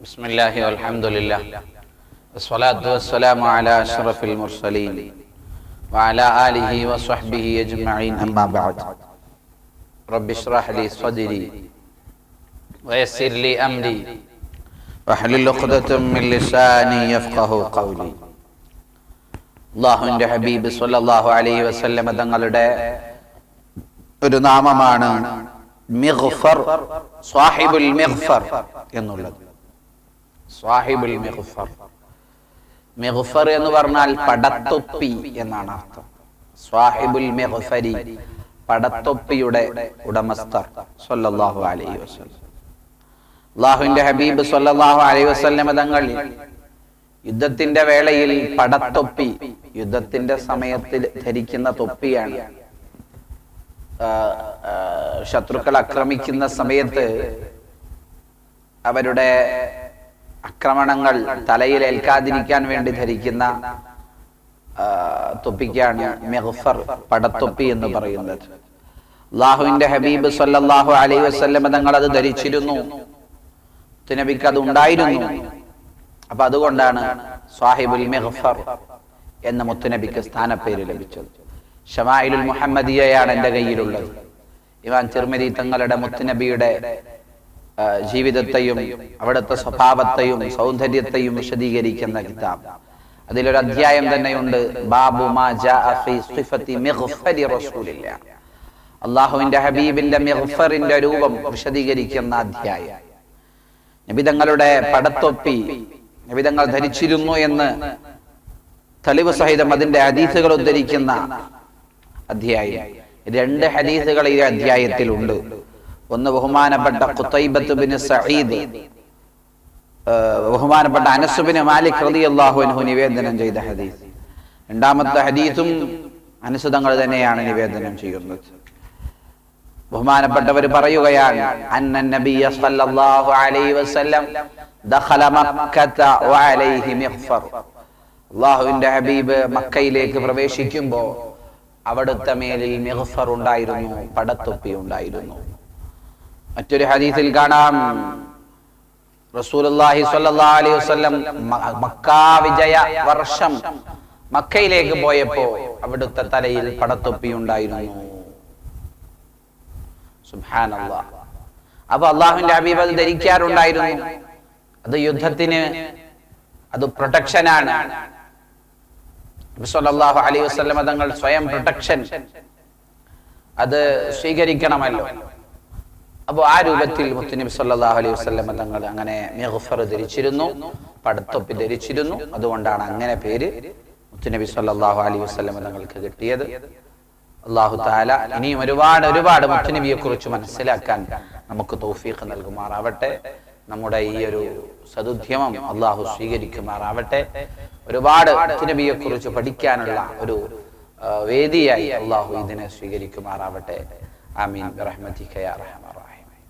بسم الله والحمد لله والصلاة والسلام على أشرف المرسلين وعلى آله وصحبه أجمعين أما بعد رب اشرح لي صدري ويسر لي أمري واحلل عقدة من لساني يفقه قولي അള്ളാഹുവിന്റെ ഹബീബ് സല്ലല്ലാഹു അലൈഹി വസല്ലമ തങ്ങളുടെ ഒരു നാമമാണ് മിഗ്ഫർ സ്വാഹിബുൽ മിഗ്ഫർ എന്നുള്ളത് സ്വാഹിബുൽ മിഗ്ഫർ. മിഗ്ഫർ എന്ന് പറഞ്ഞാൽ പടത്തൊപ്പി എന്നാണ് അർത്ഥം. സ്വാഹിബുൽ മെഹുഫരി പടത്തൊപ്പിയുടെ ഉടമസ്ഥർ സല്ലല്ലാഹു അലൈഹി വസല്ലം. അള്ളാഹുവിന്റെ ഹബീബ് സല്ലല്ലാഹു അലൈഹി വസല്ലമ തങ്ങൾ യുദ്ധത്തിന്റെ വേളയിൽ പടത്തൊപ്പി യുദ്ധത്തിന്റെ സമയത്തിൽ ധരിക്കുന്ന തൊപ്പിയാണ്. ശത്രുക്കൾ ആക്രമിക്കുന്ന സമയത്ത് അവരുടെ ആക്രമണങ്ങൾ തലയിൽ ഏൽക്കാതിരിക്കാൻ വേണ്ടി ധരിക്കുന്ന തൊപ്പിക്കാണ് മെഹഫർ പടത്തൊപ്പി എന്ന് പറയുന്നത്. അള്ളാഹുവിന്റെ ഹബീബ് സല്ലാഹു അലൈ വസ്ല്ലം തങ്ങൾ അത് ധരിച്ചിരുന്നു. നബിക്ക് അത് ഉണ്ടായിരുന്നു. അപ്പൊ അതുകൊണ്ടാണ് സാഹിബുൽ മെഹഫർ എന്ന മുത്തുനബിക്ക് സ്ഥാനപ്പേര് ലഭിച്ചത്. ഷമായിലുൽ മുഹമ്മദിയയാണ് എന്റെ കയ്യിലുള്ളത്. ഇമാൻ തിർമതി തങ്ങളുടെ മുത്തുനബിയുടെ ജീവിതത്തെയും അവിടുത്തെ സ്വഭാവത്തെയും സൗന്ദര്യത്തെയും വിശദീകരിക്കുന്ന കിതാബ്. അതിലൊരു അധ്യായം തന്നെയുണ്ട്. ബാബു അള്ളാഹുവിന്റെ ഹബീബിന്റെ മിഗ്ഫറിന്റെ രൂപം വിശദീകരിക്കുന്ന അധ്യായം. നിബിതങ്ങളുടെ പടത്തൊപ്പി നിബിതങ്ങൾ ധരിച്ചിരുന്നു എന്ന് തെളിവ് സഹിതം അതിന്റെ ഹദീസുകൾ ഉദ്ധരിക്കുന്ന അധ്യായം. രണ്ട് ഹദീസുകൾ ഈ അധ്യായത്തിലുണ്ട്. ഒന്ന് ബഹുമാനപ്പെട്ട കുത്തൈബത്ത് ബിൻ സഈദ്. ആ, ബഹുമാനപ്പെട്ട അനസുബിന് മാലിക് റളിയല്ലാഹു അൻഹു നിവേദനം ചെയ്ത ഹദീസ്. രണ്ടാമത്തെ ഹദീസും അനുസൃതങ്ങൾ തന്നെയാണ് നിവേദനം ചെയ്യുന്നത്. ബഹുമാനപ്പെട്ടവർ പറയുകയാണ് നബിയ സല്ലല്ലാഹു അലൈഹി വസല്ലം ദഖല മക്കത വഅലൈഹി അല്ലാഹുവിന്റെ ഹബീബ് മക്കയിലേക്ക് പ്രവേശിക്കുമ്പോൾ അവിടുത്തെ മേലിൽ മിഹഫർ ഉണ്ടായിരുന്നു പടത്തൊപ്പി ഉണ്ടായിരുന്നു. മറ്റൊരു ഹദീസിൽ കാണാം. സ്വല്ലല്ലാഹു അലൈഹി വസല്ലം മ- മക്കാ വിജയ വർഷം മക്കയിലേക്ക് പോയപ്പോ അവിടുത്തെ തലയിൽ പടത്തൊപ്പി ഉണ്ടായിരുന്നു. അപ്പൊ അള്ളാഹുവിന്റെ ഹബീബ് അത് ധരിക്കാറുണ്ടായിരുന്നു. അത് യുദ്ധത്തിന് അത് പ്രൊട്ടക്ഷനാണ്. നബി സല്ലല്ലാഹു അലൈഹി വസല്ലമ തങ്ങൾ സ്വയം പ്രൊട്ടക്ഷൻ. അത് സ്വീകരിക്കണമല്ലോ. അപ്പോൾ ആ രൂപത്തിൽ മുത്തുനബി സല്ലല്ലാഹു അലൈഹി വസ്ലമ തങ്ങൾ അങ്ങനെ മെഹുഫർ ധരിച്ചിരുന്നു പടത്തൊപ്പി ധരിച്ചിരുന്നു. അതുകൊണ്ടാണ് അങ്ങനെ പേര് മുത്തുനബി സല്ലല്ലാഹു അലൈഹി വസ്ലമ തങ്ങൾക്ക് കിട്ടിയത്. അള്ളാഹു താല ഇനിയും ഒരുപാട് ഒരുപാട് മുത്തുനബിയെ കുറിച്ച് മനസ്സിലാക്കാൻ നമുക്ക് തൗഫീഖ് നൽകുമാറാവട്ടെ. നമ്മുടെ ഈ ഒരു സതുദ്യമം അള്ളാഹു സ്വീകരിക്കുമാറാവട്ടെ. ഒരുപാട് മുത്തുനബിയെ കുറിച്ച് പഠിക്കാനുള്ള ഒരു വേദിയായി അള്ളാഹു ഇതിനെ സ്വീകരിക്കുമാറാവട്ടെ. ആമീൻ. റഹ്മത്തിക്കയ റഹ്മാൻ